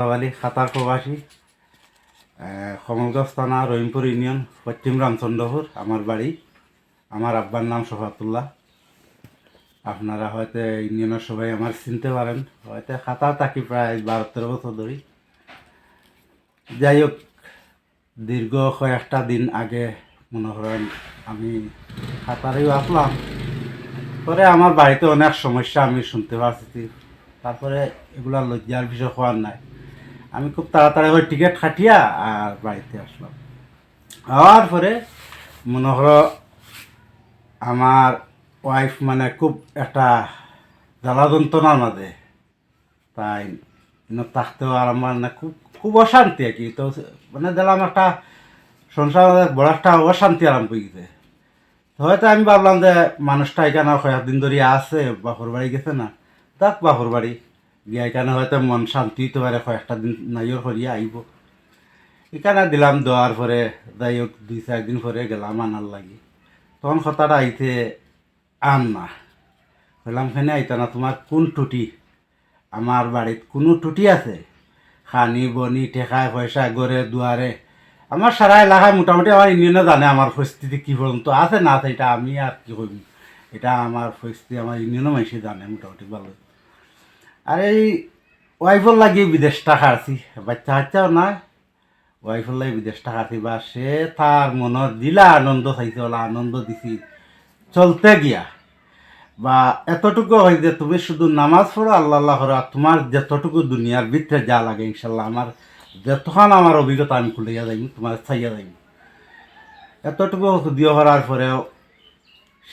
আলী খাতার প্রবাসী কমলগঞ্জ থানা রহিমপুর ইউনিয়ন, পশ্চিম রামচন্দ্রপুর আমার বাড়ি আমার আব্বার নাম শফাতুল্লাহ আপনারা হয়তো ইউনিয়নের সবাই আমার চিনতে পারেন। হয়তো খাতা থাকি প্রায় বারো তেরো বছর ধরে যাই হোক দীর্ঘ কয়েকটা দিন আগে মনে করেন আমি খাতারেও আসলাম। পরে আমার বাড়িতে অনেক সমস্যা আমি শুনতে পারছি তারপরে এগুলা লজ্জার বিষয় হওয়ার নাই। আমি খুব তাড়াতাড়ি ওই টিকিট খাটিয়া, আর বাড়িতে আসলাম। হওয়ার পরে মনে হলো আমার ওয়াইফ মানে খুব একটা জ্বালা যন্ত্রণার মাঝে। তাই থাকতেও আর আমার না, খুব খুব অশান্তি আর কি। তো মানে দিলাম একটা সংসার বড় একটা অশান্তি আরম্ভ গেছে। হয়তো আমি ভাবলাম যে মানুষটা এখানে কয়েকদিন ধরে আছে, বাপর বাড়ি গেছে না। তাক বাপর বাড়ি। গিয়ে এখানে হয়তো মন শান্তি হতে পারে, কয়েকটা দিন নাইও করিয়া আইব। এখানে দিলাম দেওয়ার পরে, যাই হোক, দুই চার দিন পরে গেলাম আনার লাগি। তখন কথাটা আইতে আন না। বললাম খানে আইতা না, তোমার কোন টুটি আমার বাড়িত কোনো টুটি আছে? খানি, বনি টেকায় পয়সা, গড়ে, দুয়ারে? আমার সারা এলাকায় মোটামুটি আমার ইউনিয়নে জানে আমার পরিস্থিতি কী পর্যন্ত আছে, না আছে, এটা আমি আর কি করি এটা আমার পরিস্থিতি, আমার ইউনিয়নও মানুষই জানে মোটামুটি ভালো। আর, এই ওয়াইফর লাগিয়ে বিদেশ টাকা আছি। বাচ্চা কাচ্চাও নাই। ওয়াইফর লাগে বিদেশ টাকা বা সে তার মনত দিলা আনন্দ চাইছে, ওলা আনন্দ দিছি। চলতে গিয়া। বা এতটুকু হয় যে তুমি শুধু নামাজ পড়ো আল্লাহ আল্লাহ করো তোমার যতটুকু দুনিয়ার ভিতরে যা লাগে, ইনশাল্লাহ আমার যতক্ষণ আমার অভিজ্ঞতা আমি খুলিয়া যাইম, তোমার চাইয়া যাইম। এতটুকু দিয়ে করার পরেও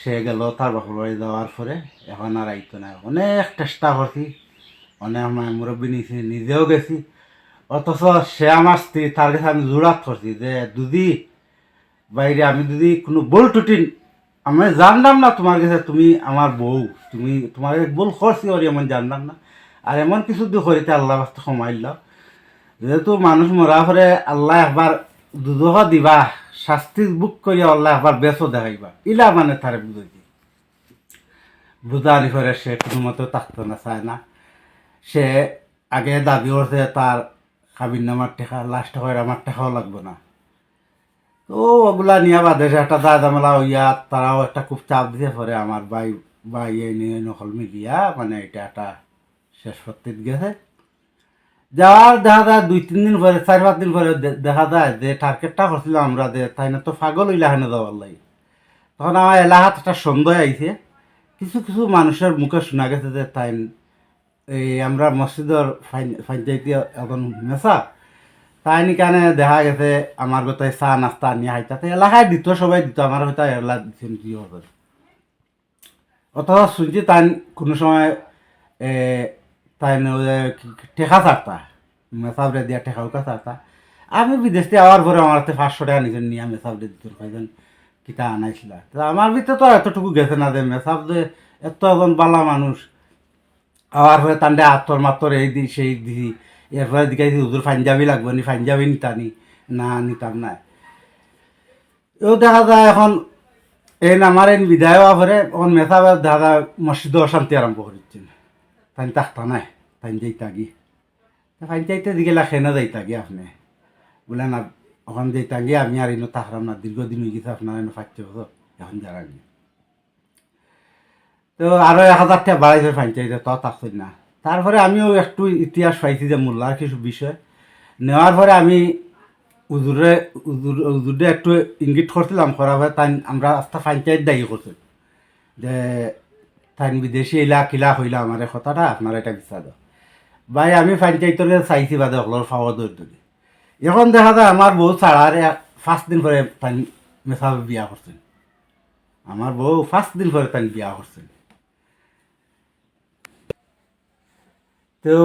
সে গেল, তার বাপর বাড়ি যাওয়ার পরে এখন আর আইতো না। অনেক চেষ্টা করছি। অনেক আমার মুরব্বী নিয়েছি নিজেও গেছি। অথচ সে আমার স্ত্রী তার কাছে আমি জোরাত করছি যে, দুদি, বাইরে আমি যদি কোনো বল টুটিন আমি জানলাম না তোমার কাছে তুমি আমার বউ। তুমি তোমার কাছে বল করছি ওর এমন জানলাম না। আর এমন কিছু দিয়ে করিতে আল্লাহ বাস্তে কমাইল যেহেতু মানুষ মরা পরে আল্লাহ একবার দুদহ দিবা, শাস্তি বুক করিয়া আল্লাহ একবার বেচও দেখাইবা। ইলা মানে তারে বুঝাইছি বুঝানি করে সে কোনো মতো থাকতো না, চায় না। সে আগে দাবি করছে তার কাবিন নামার টেকা লাস্ট হয় আমার টেকাও লাগবে না। তো ওগুলা নিয়ে বাদে একটা দা জামেলা হইয়া তারাও একটা খুব চাপ দিতে পরে আমার ভাই ভাই এই নিয়ে নকল মিলিয়া মানে এটা একটা শেষ করতে গেছে। যাওয়ার দেখা যায় দুই, তিন দিন পরে, চার, পাঁচ দিন পরে দেখা যায় যে টার্গেটটা করছিলাম আমরা যে তাই না তো পাগল হইলে হেনে যাওয়ার লাগে। তখন আমার এলাকাত একটা সন্দেহ আইছে। কিছু কিছু মানুষের মুখে শোনা গেছে যে তাই এই আমরা মসজিদের ফাইনচাইতে এখন মেসা তাই নিকানে দেখা গেছে আমার গোটাই চা নাস্তা নিয়ে হাইতাতে এলাকায় দিত, সবাই দিত আমার হয়তো এলা দিচ্ছেন কি হবে। অথবা শুনছি তাই কোনো সময় তাই টেকা ছাড়তা মেসাবরে দিয়া টেকাও কা ছাড়তা আমি বিদেশ থেকে আওয়ার পরে আমার হাতে পাঁচশো টাকা নিজের নিয়ে মেসাবরে দিত কয়েকজন কিতা আনাইছিল। তো আমার ভিতরে তো এতটুকু গেছে না যে মেসাব যে এত এজন বালা মানুষ আবার পরে তান্ডে আত্মর মাত্র এই দি সেই দি এরপরে দিকে হুজুর পাঞ্জাবি লাগবে নি পাঞ্জাবি নিতানি না। নিতাম না এও দেখা যায় এখন এই আমার এই বিদায় হওয়া এখন মেথা দেখা যায় মসজিদ অশান্তি আরম্ভ করেছেন তাই তাকতা নাই তাই যাইতা গি তাই যাইতে দিকে লাখে না যাইতা গি আপনি। বলে না ওখান যাইতা গিয়ে আমি আর এনে তাকলাম না দীর্ঘদিন হয়ে গেছে আপনার এনে বছর এখন যারা গিয়ে তো আরও এক হাজার টাকা বাড়াইছে ফাইনচাইতে তো থাকছেন না। তারপরে আমিও একটু ইতিহাস পাইছি যে মোল্লার কিছু বিষয়। নেওয়ার পরে আমি উজুরে, উজুর, উজুরে একটু ইঙ্গিত করছিলাম, করার পরে তাই আমরা আস্তে ফাইনচাইত দায়ী করছি। যে তাই বিদেশি এলা কিলা হইলা আমার এই কথাটা আপনার এটা বিচার ভাই, আমি ফাইনচাইতরে চাইছি বাদে হলর ফাওয়া দৌড় দৌড়ি এখন দেখা যায় আমার বউ ছাড়ার ফার্স্ট দিন পরে তাই মেসাবে বিয়া করছেন। আমার বউ ফার্স্ট দিন পরে তাই বিয়া করছেন। তো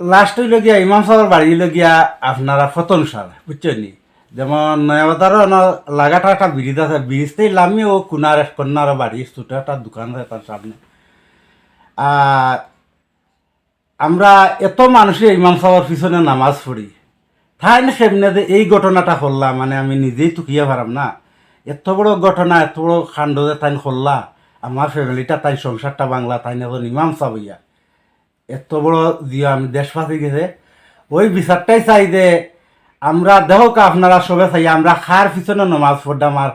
লাস্ট হইল গিয়া ইমাম সাহেবের বাড়ি হইল গিয়া আপনারা ফতন সার বুঝছেন যেমন নয়াবাজারও লাগাটা একটা ব্রিজ আছে ব্রিজতেই লামি ও কুনার কন্যার বাড়ি ছোটো একটা দোকান আছে তার সামনে। আর আমরা এত মানুষই ইমাম সাহেবের পিছনে নামাজ পড়ি তাই না সেমনে যে এই ঘটনাটা করলাম মানে আমি নিজেই টুকিয়ে পারাম না। এত বড় ঘটনা, এত বড় কাণ্ড যে তাই করলা আমার ফ্যামিলিটা তাই সংসারটা বাংলা তাই না ইমাম সাহেব হইয়া এত বড় আমি দেশবাসী গেছে, ওই বিচারটাই চাই যে আমরা দেখো আপনারা সবে চাই, আমরা খার পিছনে নমাজ পড়তাম আর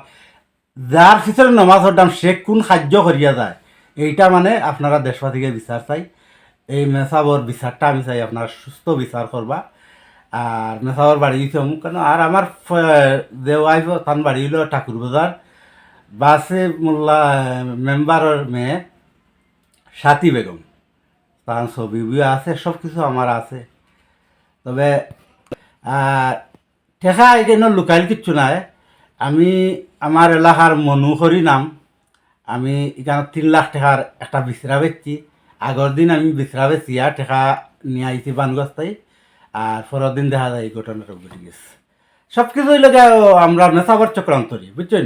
যার পিছনে নমাজ পড়তাম সে কোন সাহায্য করিয়া যায়। এইটা মানে আপনারা দেশবাসীকে বিচার চাই। এই মেসাবর বিচারটা আমি চাই, আপনারা সুস্থ বিচার করবা। আর মেসাবর বাড়ি দিতে কেন? আর আমার যে ওয়াইফ তান বাড়ি হইল ঠাকুর বাজার। বাসে মোল্লা মেম্বারের মেয়ে, সাথী বেগম। তার ছবি উবি আছে সব কিছু আমার আছে। তবে ঠেকা এখানে লোকাল কিচ্ছু নাই। আমি আমার এলাকার মনোহরি নাম। আমি এখানে তিন লাখ টাকার একটা বিচরা বেচছি। আগের দিন আমি বিচরা বেচি আর টাকা নিয়ে আইছি বানগস্তাই। আর পরের দিন দেখা যায় এই ঘটনাটা ঘটে গেছে। সব কিছুই লোক আমরা মেসাবার চক্রান্তরি বুঝছেন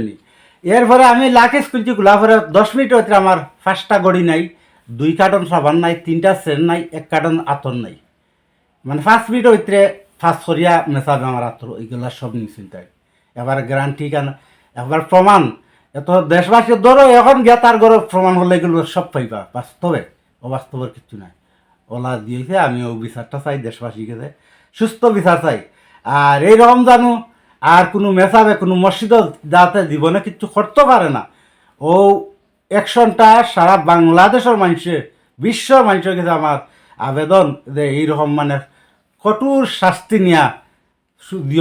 এরপরে আমি লাখ স্কুলছি গুলা পরে দশ মিনিট হইতে আমার ফার্স্টটা গড়ি নাই। দুই কার্টন সাবান নাই, তিনটা সেন নাই, এক কার্টন আতর নাই। মানে ফার্স্ট মিনিট হইতে ফার্স্ট সরিয়া মেসাবে আমার আতর এইগুলা সব নিশ্চিন তাই এবার গ্যারান্টি কেন? এবার প্রমাণ। এত দেশবাসী ধরো এখন গিয়া তার ঘরে প্রমাণ হলে এগুলো সব পাইবা, বাস্তবে, অবাস্তবের কিছু নাই। ওলা দিয়েছে আমি ও বিচারটা চাই দেশবাসী গেছে সুস্থ বিচার চাই। আর এই রকম জানো, আর কোনো মেসাবে কোনো মসজিদ যাতে জীবনে কিছু করতে পারে না। ও অ্যাকশনটা সারা বাংলাদেশের মানুষে, বিশ্বর মানুষের কাছে আমার আবেদন যে এইরকম মানে কঠোর শাস্তি নিয়া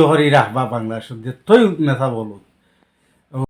হরি রাখবা বাংলাদেশের, যে তৈ নেতা বলো